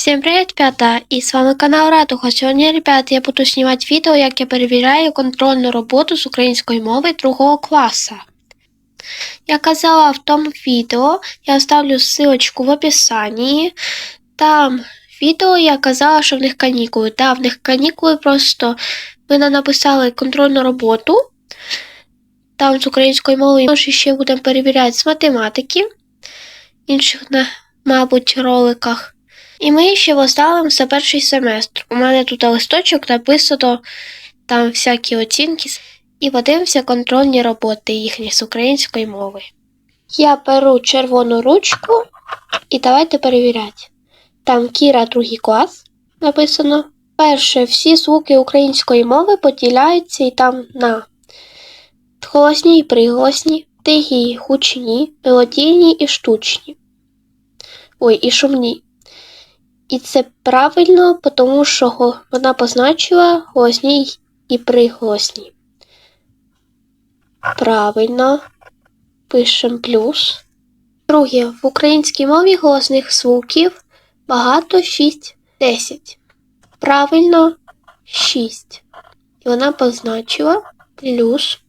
Всем привет, ребята! И с вами канал Радуга. Сьогодні, ребят, я буду знімати відео, як я перевіряю контрольну роботу з української мови другого класу. Я казала в тому відео, я оставлю ссылочку в описании. Там відео я казала, що в них канікули. Да, в них канікули просто ми написали контрольну роботу. Там з української мови ми ще будемо перевіряти з математики, інших, мабуть, роликах. І ми ще поставимо за перший семестр. У мене тут листочок написано там всякі оцінки і подивимося контрольні роботи їхні з української мови. Я беру червону ручку і давайте перевіряти. Там Кіра другий клас написано. Перше, всі звуки української мови поділяються і там на голосні і приголосні, тихі, гучні, мелодійні і штучні. Ой, і шумні. І це правильно, тому що вона позначила голосні і приголосні. Правильно. Пишемо плюс. Друге, в українській мові голосних звуків багато 6, 10. Правильно 6. І вона позначила плюс.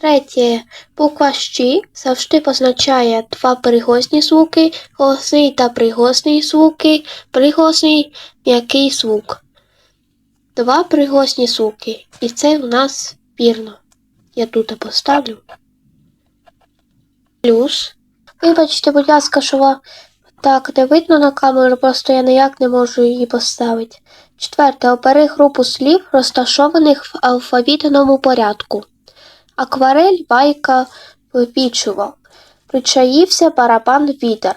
Третє. Буква «щ» завжди позначає два приголосні звуки, голосний та приголосний звуки, приголосний м'який звук. Два приголосні звуки. І це у нас вірно. Я тут поставлю. Плюс. Вибачте, будь ласка, що так не видно на камеру, просто я ніяк не можу її поставити. Четверте. Обери групу слів, розташованих в алфавітному порядку. Акварель, байка, випічував. Причаївся барабан вітер.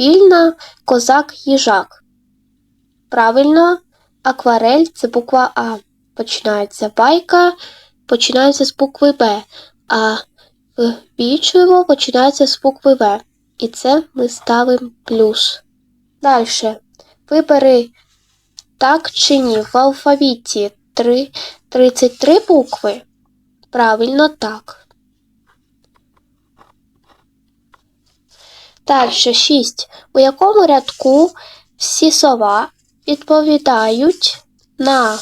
Вільна, козак, їжак. Правильно, акварель це буква А. Починається байка, починається з букви Б, а випічливо починається з букви В. І це ми ставимо плюс. Далі. Вибери так чи ні. В алфавіті 3, 33 букви. Правильно так. Далі 6. У якому рядку всі слова відповідають на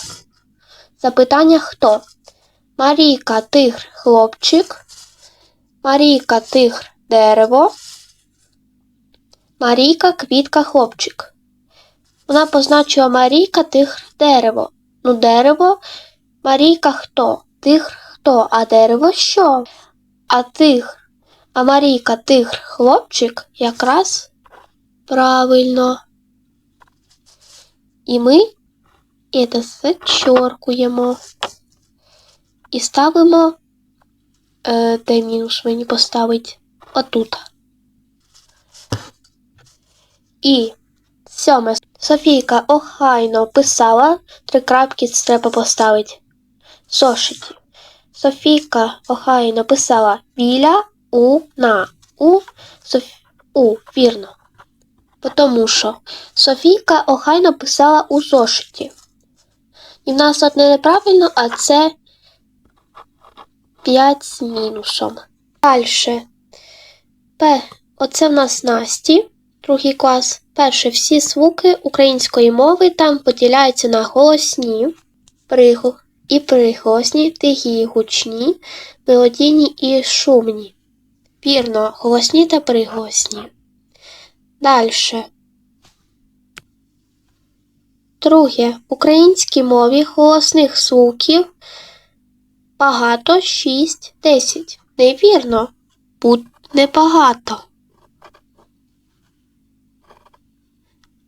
запитання хто? Марійка тигр хлопчик. Марійка тигр дерево. Марійка квітка хлопчик. Вона позначила Марійка тигр дерево. Ну, дерево. Марійка хто? Тигр хто? А дерево що? А тигр. А Марійка тигр хлопчик якраз правильно. І ми це зачоркуємо. І ставимо, е, де мінус мені поставить? Отут. І сьоме. Софійка охайно писала, три крапки треба поставити. В Зошиті. Софійка охайно писала біля, у, на. У, Соф... у, вірно. Тому що Софійка охайно писала у зошиті. І в нас одне неправильно, а це 5 з мінусом. Далі. П. Оце в нас Насті, другий клас. Перше, всі звуки української мови там поділяються на голосні, пригу і приголосні, тихі і гучні, мелодійні і шумні. Вірно, голосні та приголосні. Далі. Друге. В українській мові голосних звуків багато 6, 10. Невірно. Буде небагато.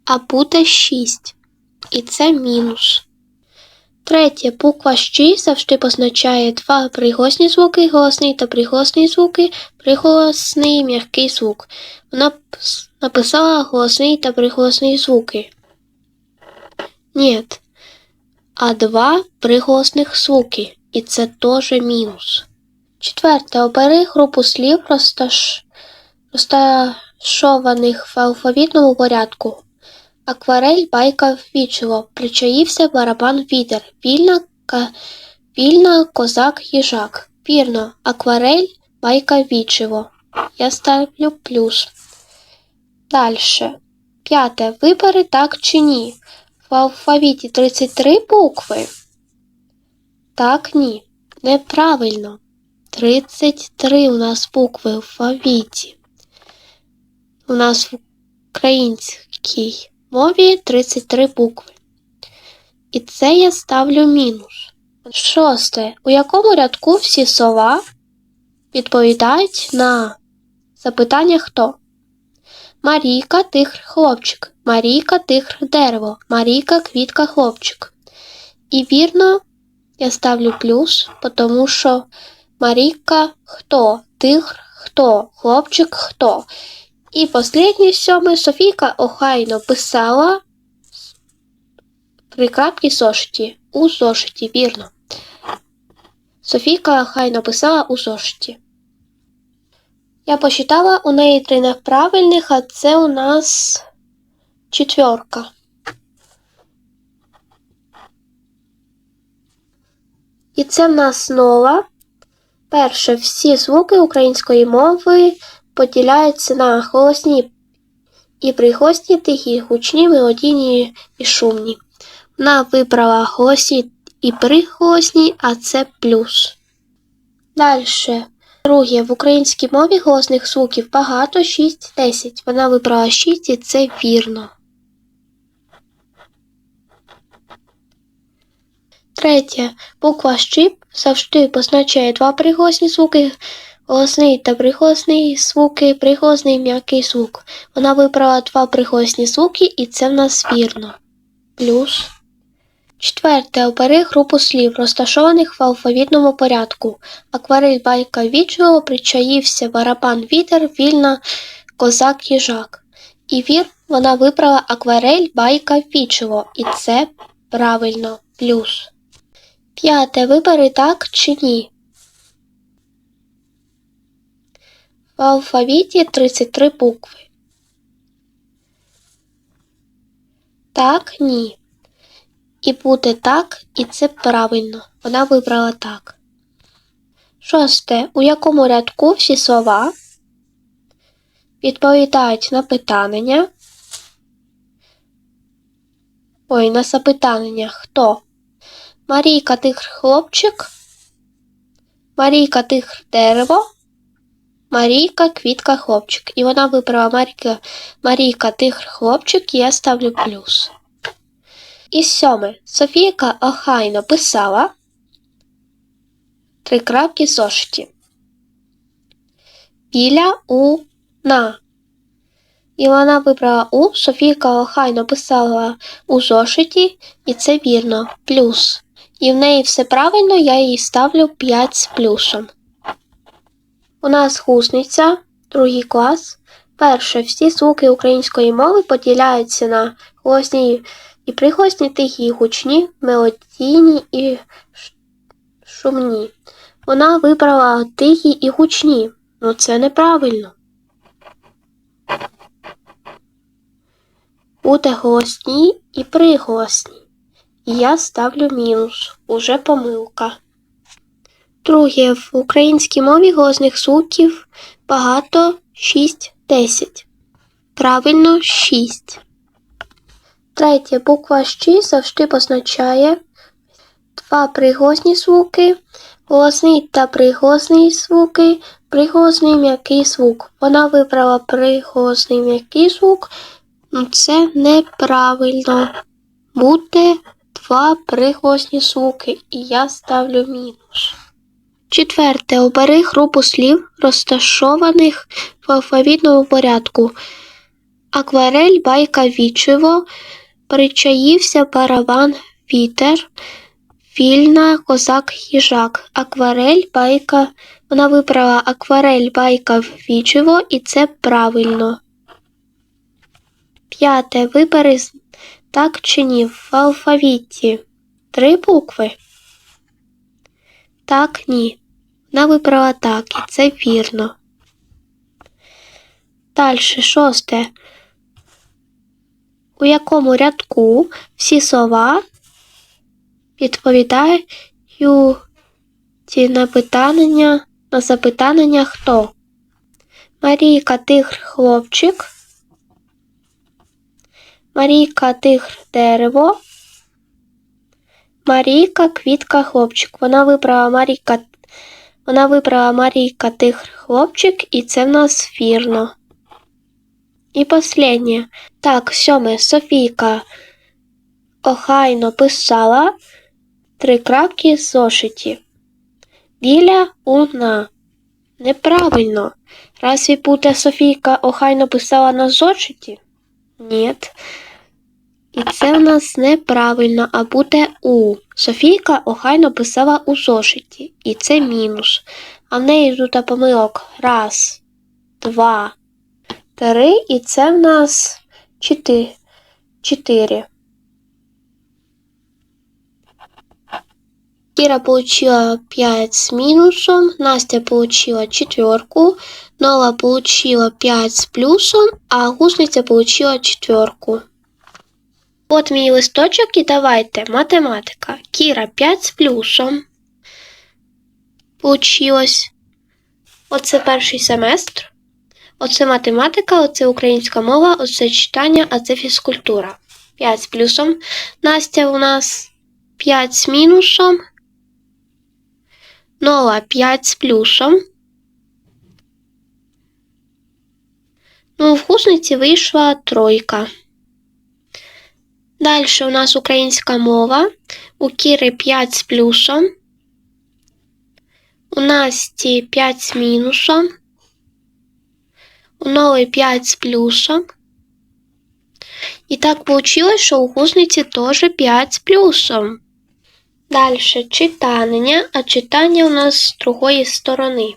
А буде 6. І це мінус. Третє. Буква «щ» завжди позначає два приголосні звуки, голосний та приголосний звуки, приголосний м'який звук. Вона написала голосний та приголосний звуки. Ні. А два приголосних звуки. І це теж мінус. Четверте. Обери групу слів, розташ... розташованих в алфавітному порядку. Акварель, байка, вічило, причаївся барабан вітер, вільна, ка... вільна козак, їжак. Вірно, акварель, байка, вічиво. Я ставлю плюс. Далі. П'яте. Вибери так чи ні. В алфавіті 33 букви. Так, ні. Неправильно. 33 у нас букви в алфавіті. У нас в українській мові 33 букви. І це я ставлю мінус. Шосте. У якому рядку всі слова відповідають на запитання хто? Марійка тихр хлопчик, Марійка тихр дерево, Марійка квітка хлопчик. І вірно, я ставлю плюс, тому що Марійка хто, тигр хто, хлопчик хто. І останнє сьоме Софійка охайно писала при крапці зошиті. У зошиті, вірно. Софійка охайно писала у зошиті. Я посчитала у неї три неправильних, а це у нас четверка. І це в нас нова. Перше, всі звуки української мови поділяються на голосні і приголосні, тихі, гучні, мелодійні і шумні. Вона вибрала голосні і приголосні, а це плюс. Далі. Друге, в українській мові голосних звуків багато 6-10. Вона вибрала 6 і це вірно. Третє. Буква щіп завжди позначає два приголосні звуки. Голосний та приголосний звуки, приголосний м'який звук. Вона вибрала два приголосні звуки, і це в нас вірно. Плюс. Четверте. Обери групу слів, розташованих в алфавітному порядку. Акварель байка вічого, причаївся барабан вітер, вільна козак їжак. І вір вона вибрала акварель байка вічого, і це правильно. Плюс. П'яте. Вибери так чи ні. В алфавіті 33 букви. Так, ні. І буде так, і це правильно. Вона вибрала так. Шосте. У якому рядку всі слова відповідають на питання. Ой, на запитання хто? Марійка тихр хлопчик, Марійка тихр дерево, Марійка квітка хлопчик. І вона вибрала Марійка, Марійка тихр хлопчик, і я ставлю плюс. І сьоме. Софійка охайно писала три крапки зошиті. Біля у на. І вона вибрала у. Софійка охайно писала у зошиті, і це вірно. Плюс. І в неї все правильно, я їй ставлю 5 з плюсом. У нас хусниця, другий клас. Перше, всі звуки української мови поділяються на голосні і приголосні тихі і гучні, мелодійні і шумні. Вона вибрала тихі і гучні. Ну це неправильно. Буде голосні і приголосні. І я ставлю мінус. Уже помилка. Друге, в українській мові голосних звуків багато 6-10. Правильно 6. Третє. Буква «щ» завжди позначає два приголосні звуки, голосний та приголосний звуки, приголосний м'який звук. Вона вибрала приголосний м'який звук, це неправильно. Буде два приголосні звуки, і я ставлю мінус. Четверте. Обери групу слів, розташованих в алфавітному порядку. Акварель, байка, вічиво, причаївся барабан, вітер, вільна, козак, їжак. Акварель, байка. Вона вибрала акварель, байка, вічиво, і це правильно. П'яте. Вибери так чи ні в алфавіті. Три букви. Так, ні. Вона вибрала так, і це вірно. Далі, шосте. У якому рядку всі слова відповідають на питання, на запитання хто? Марійка тигр хлопчик. Марійка тигр дерево. Марійка квітка хлопчик. Вона вибрала Марійка. Вона вибрала Марійка тигр хлопчик, і це в нас вірно. І останнє. Так, сьоме, Софійка охайно писала три крапки зошиті. Біля уна. Неправильно. Разве буде Софійка охайно писала на зошиті? Ні. І це в нас неправильно, а буде у. Софійка охайно писала у зошиті. І це мінус. А в неї тут помилок. Раз, два, три. І це в нас чотири. чотири. Кира получила 5 с минусом, Настя получила четверку, Нола получила 5 с плюсом, а гусениця получила четверку. От мій листочок і давайте математика. Кіра 5 з плюсом. Получилось. Оце перший семестр. Оце математика, оце українська мова, оце читання, а це фізкультура. 5 з плюсом. Настя у нас 5 з мінусом. Нола 5 з плюсом. Ну, в гусениці вийшла тройка. Далі у нас українська мова. У Кіри 5 з плюсом. У Насті 5 з мінусом. У Ноли 5 з плюсом. І так вийшло, що у гусениці теж 5 з плюсом. Далі читання, а читання у нас з другої сторони.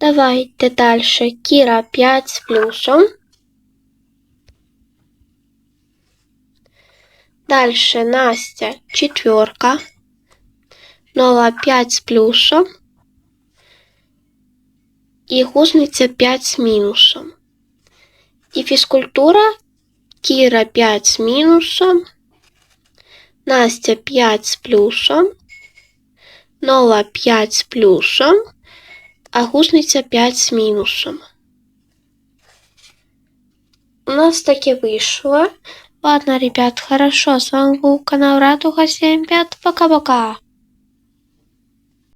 Давайте далі. Кіра 5 з плюсом. Дальше Настя четверка. Нова 5 з плюсом. І гусениця 5 з мінусом. І фізкультура Кіра 5 з мінусом. Настя 5 з плюсом. Нова 5 з плюсом. А гусениця 5 з мінусом. У нас таке вийшло. Ладно, ребят, хорошо. С вами был канал Радуга 75. Пока-пока.